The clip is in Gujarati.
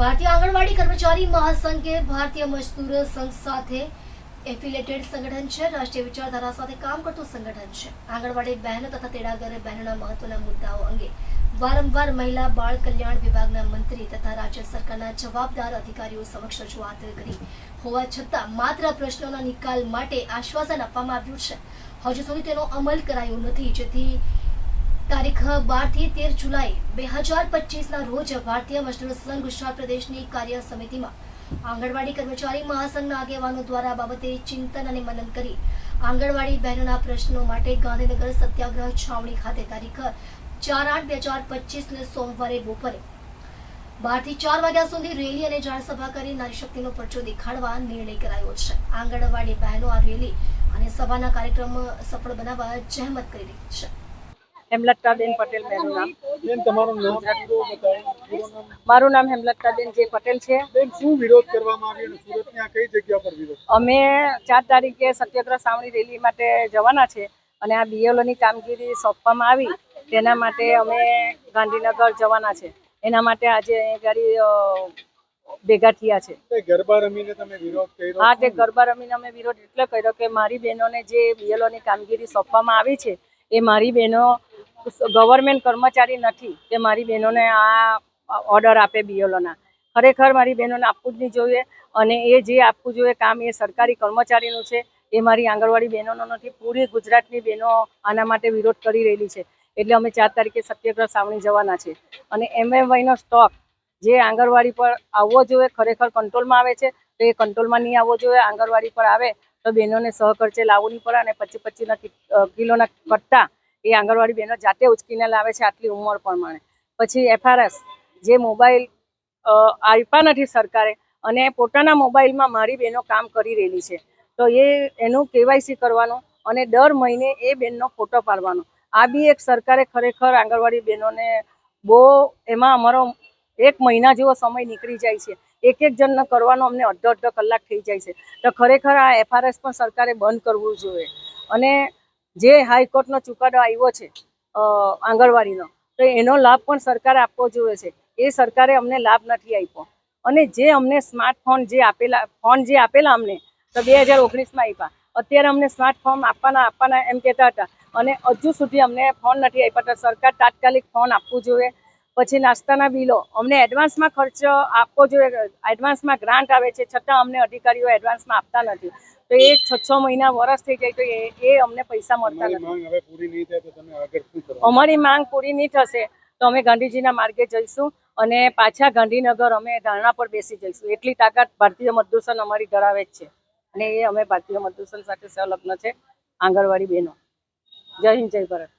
ભારતીય આંગણવાડી કર્મચારી મહાસંઘે ભારતીય મજદૂર સંઘ સાથે એફિલેટેડ સંગઠન છે, રાષ્ટ્રીય વિચારધારા સાથે કામ કરતું સંગઠન છે. આંગણવાડી બહેનો તથા તેડાગર બહેનોના મહત્વના મુદ્દાઓ અંગે વારંવાર મહિલા બાળ કલ્યાણ વિભાગના મંત્રી તથા રાજ્ય સરકારના જવાબદાર અધિકારીઓ સમક્ષ રજૂઆત કરી. હોવા છતાં માત્ર પ્રશ્નોના નિકાલ માટે આશ્વાસન આપવામાં આવ્યું છે. હજુ સુધી તેનો અમલ કરાયો નથી, જેથી તારીખ બારથી તેર જુલાઈ બે હજાર પચીસના રોજ ભારતીય મજદૂર સંઘ ગુજરાત પ્રદેશની કાર્ય સમિતિમાં આંગણવાડી કર્મચારી મહાસંઘના આગેવાનો દ્વારા બાબતે ચિંતન અને મનન કરી આંગણવાડી બહેનોના પ્રશ્નો માટે ગાંધીનગર સત્યાગ્રહ છાવણી ખાતે તારીખ ચાર આઠ બે હજાર પચીસને સોમવારે બપોરે બારથી ચાર વાગ્યા સુધી રેલી અને જાણસભા કરી નારી શક્તિનો પરચો દેખાડવા નિર્ણય કરાયો છે. આંગણવાડી બહેનો આ રેલી અને સભાના કાર્યક્રમ સફળ બનાવવા જહેમત કરી રહી છે. હેમલતાબેન પટેલ મારું નામ. બેન તમારું નામ મારું નામ હેમલતાબેન જે પટેલ છે. બેન શું વિરોધ કરવામાં આવ્યો અને સુરતની આ કઈ જગ્યા પર વિરોધ? અમે ચાર તારીખે સત્યાગ્રહ સાવણી રેલી માટે જવાના છે અને આ બીએલઓની કામગીરી સોંપવામાં આવી. તેના માટે અમે ગાંધીનગર જવાના છે. એના માટે આજે અહીં ગાડી ભેગા થયા છે. ગરબા રમીને તમે વિરોધ કર્યો? હા તે ગરબા રમીને અમે વિરોધ એટલે કર્યો કે મારી બહેનોને જે બીએલઓની કામગીરી સોંપવામાં આવી છે એ મારી બહેનો ગવર્મેન્ટ કર્મચારી નથી કે મારી બહેનોને આ ઓર્ડર આપે બીએલઓના ખરેખર મારી બહેનોને આપવું જ નહીં જોઈએ અને એ જે આપવું જોઈએ કામ એ સરકારી કર્મચારીનું છે, એ મારી આંગણવાડી બહેનોનો નથી, પૂરી ગુજરાતની બહેનો આના માટે વિરોધ કરી રહેલી છે. એટલે અમે ચાર તારીખે સત્યાગ્રહ સાવણી જવાના છે. અને એમએમવાયનો સ્ટોક જે આંગણવાડી પર આવવો જોઈએ ખરેખર કંટ્રોલમાં આવે છે, તો એ કંટ્રોલમાં નહીં આવવો જોઈએ, આંગણવાડી પર આવે તો બહેનોને સહકર્ચે લાવવું નહીં પડે અને પચીસ પચીસના કિલોના કટ્ટા એ આંગણવાડી બહેનો જાતે ઉચકીને લાવે છે આટલી ઉંમર પ્રમાણે. પછી એફઆરએસ, જે મોબાઈલ આપ્યા નથી સરકારે અને પોતાના મોબાઈલમાં મારી બહેનો કામ કરી રહેલી છે. તો એ, એનું કેવાયસી કરવાનું અને દર મહિને એ બેનનો ફોટો પાડવાનો. આ બી એક સરકારે ખરેખર આંગણવાડી બહેનોને બહુ, એમાં અમારો એક મહિના જેવો સમય નીકળી જાય છે. એક એક જણને કરવાનો અમને અડધો અડધો કલાક થઈ જાય છે. તો ખરેખર આ એફઆરએસ પણ સરકારે બંધ કરવું જોઈએ. અને જે હાઈકોર્ટનો ચુકાદો આવ્યો છે આંગણવાડીનો, તો એનો લાભ પણ સરકારે આપવો જોઈએ છે. એ સરકારે અમને લાભ નથી આપ્યો. અને જે અમને સ્માર્ટફોન જે આપેલા ફોન જે આપેલા અમને, તો બે હજાર ઓગણીસમાં આપ્યા. અત્યારે અમને સ્માર્ટફોન આપવાના આપવાના એમ કહેતા હતા. અને હજુ સુધી અમને ફોન નથી આપ્યા. તો સરકાર તાત્કાલિક ફોન આપવું જોઈએ. પછી નાસ્તાના બિલો. અમને એડવાન્સમાં ખર્ચ આપવો જોઈએ. એડવાન્સમાં ગ્રાન્ટ આવે છે. છતાં અમને અધિકારીઓ એડવાન્સમાં આપતા નથી. તો એ છ છ મહિના વરસ થઈ જાય તો એ એ અમને પૈસા મળતા નથી. અમારી માંગ પૂરી નહીં થશે તો અમે ગાંધીજીના માર્ગે જઈશું અને પાછા ગાંધીનગર અમે ધરણા પર બેસી જઈશું. એટલી તાકાત ભારતીય મજદૂર અમારી ધરાવે જ છે. અને એ અમે ભારતીય મજદૂર સાથે સંલગ્ન છે. આંગણવાડી બહેનો. જય હિન્દ જય ભારત.